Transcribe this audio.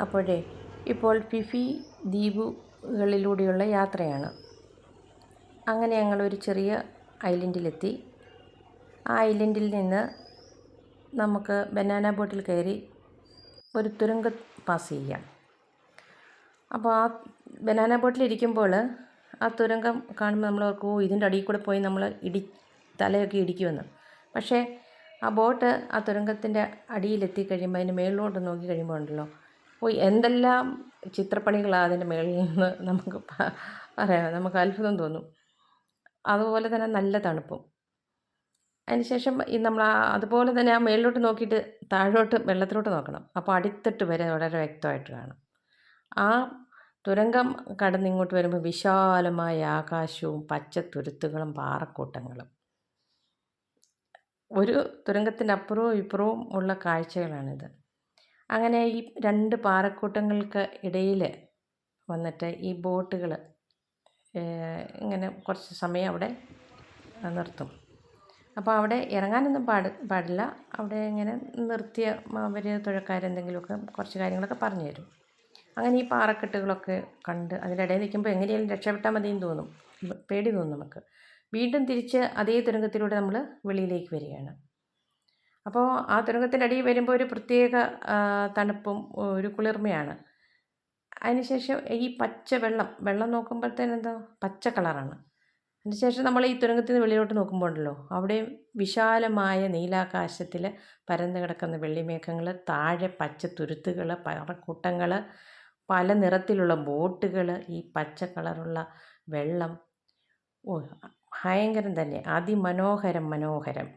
അപ്പോഴേ ഇപ്പോൾ ഫിഫി ദ്വീപുകളിലൂടെയുള്ള യാത്രയാണ്. അങ്ങനെ ഞങ്ങളൊരു ചെറിയ ഐലൻഡിലെത്തി. ആ ഐലൻഡിൽ നിന്ന് നമുക്ക് ബനാന ബോട്ടിൽ കയറി ഒരു തുരങ്ക പാസ് ചെയ്യാം. അപ്പോൾ ആ ബനാന ബോട്ടിലിരിക്കുമ്പോൾ ആ തുരങ്കം കാണുമ്പോൾ നമ്മൾ ഓർക്കും ഇതിന്റെ അടിയിൽ കൂടെ പോയി നമ്മൾ ഇടി തലയൊക്കെ ഇടിക്കുമെന്ന്. പക്ഷേ ആ ബോട്ട് ആ തുരങ്കത്തിന്റെ അടിയിലെത്തി കഴിയുമ്പോൾ അതിന്റെ മേളിലോട്ട് നോക്കി കഴിയുമ്പോൾ ഉണ്ടല്ലോ ഓ എന്തെല്ലാം ചിത്രപ്പണികളാണ് അതിന്റെ മേളിൽ നിന്ന് നമുക്ക് പറയാം. നമുക്ക് അത്ഭുതം തോന്നും. അതുപോലെ തന്നെ നല്ല തണുപ്പും. അതിനുശേഷം ഈ നമ്മൾ അതുപോലെ തന്നെ ആ മേളിലോട്ട് നോക്കിയിട്ട് താഴോട്ട് വെള്ളത്തിലോട്ട് നോക്കണം. അപ്പോൾ അടിത്തട്ട് വരെ വളരെ വ്യക്തമായിട്ട് കാണാം. ആ തുരങ്കം കടന്ന് ഇങ്ങോട്ട് വരുമ്പോൾ വിശാലമായ ആകാശവും പച്ചത്തുരുത്തുകളും പാറക്കൂട്ടങ്ങളും. ഒരു തുരങ്കത്തിന്റെ അപ്പുറവും ഇപ്പുറവും ഉള്ള കാഴ്ചകളാണിത്. അങ്ങനെ ഈ രണ്ട് പാറക്കൂട്ടങ്ങൾക്ക് ഇടയിൽ വന്നിട്ട് ഈ ബോട്ടുകൾ ഇങ്ങനെ കുറച്ച് സമയം അവിടെ നിർത്തും. അപ്പോൾ അവിടെ ഇറങ്ങാനൊന്നും പാട് പാടില്ല. അവിടെ ഇങ്ങനെ നിർത്തിയ അവർ തുഴക്കാരെന്തെങ്കിലുമൊക്കെ കുറച്ച് കാര്യങ്ങളൊക്കെ പറഞ്ഞു തരും. അങ്ങനെ ഈ പാറക്കെട്ടുകളൊക്കെ കണ്ട് അതിനിടയിൽ നിൽക്കുമ്പോൾ എങ്ങനെയാലും രക്ഷപ്പെട്ടാൽ മതിയെന്ന് തോന്നും. പേടി തോന്നും നമുക്ക്. വീണ്ടും തിരിച്ച് അതേ തുരങ്കത്തിലൂടെ നമ്മൾ വെളിയിലേക്ക് വരികയാണ്. അപ്പോൾ ആ തുരങ്കത്തിന്റെ അടിയിൽ വരുമ്പോൾ ഒരു പ്രത്യേക തണുപ്പും ഒരു കുളിർമയാണ്. അതിനുശേഷം ഈ പച്ച വെള്ളം വെള്ളം നോക്കുമ്പോഴത്തേന് എന്താ പച്ച കളറാണ്. അതിനുശേഷം നമ്മൾ ഈ തുരങ്കത്തിൽ നിന്ന് വെളിയിലോട്ട് നോക്കുമ്പോൾ ഉണ്ടല്ലോ അവിടെ വിശാലമായ നീലാകാശത്തിൽ പരന്നു കിടക്കുന്ന വെള്ളിമേഘങ്ങൾ താഴെ പച്ച തുരുത്തുകൾ പറക്കൂട്ടങ്ങൾ പല നിറത്തിലുള്ള ബോട്ടുകൾ ഈ പച്ച കളറുള്ള വെള്ളം. ഓ ഭയങ്കരം തന്നെ അതിമനോഹരം മനോഹരം.